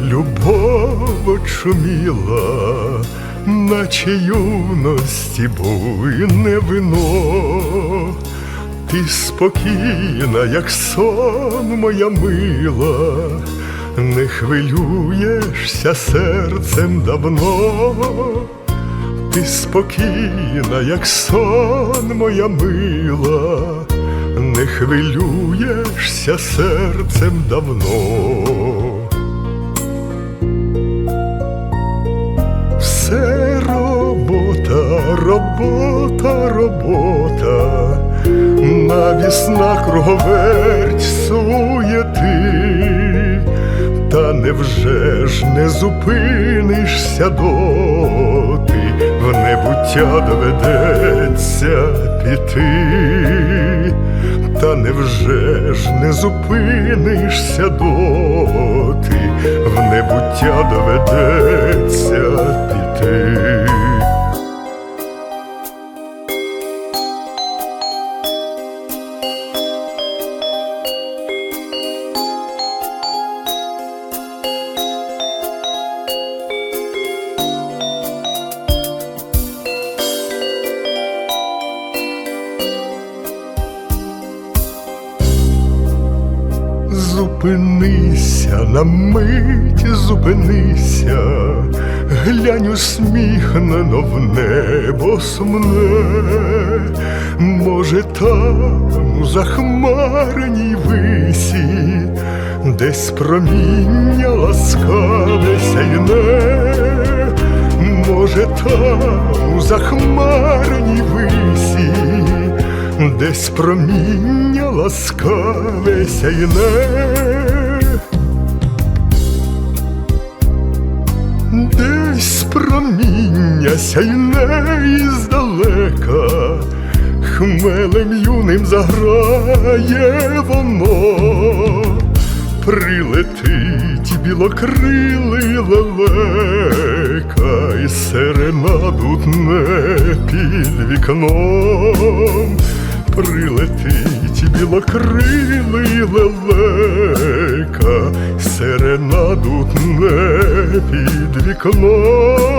любов очуміла, наче юності буйне вино. Ти спокійна, як сон моя мила, не хвилюєшся серцем давно. Ти спокійна, як сон моя мила, хвилюєшся серцем давно. Все робота, робота, робота, навісна круговерть суєти, та невже ж не зупинишся доти, в небуття доведеться піти, та невже ж не зупинишся доти, в небуття доведеться піти. Зупинися на мить, зупинися, глянь усміхнено в небо сумне, може, там у захмареній висі, десь проміння ласкаве сяйне, може, там у захмареній висі десь проміння ласкаве сяйне, десь проміння сяйне іздалека, хмелем юним заграє воно, прилетить білокрилий лелека, і серенаду тне під вікном, прилетить білокрилий лелека, серенаду не під вікном.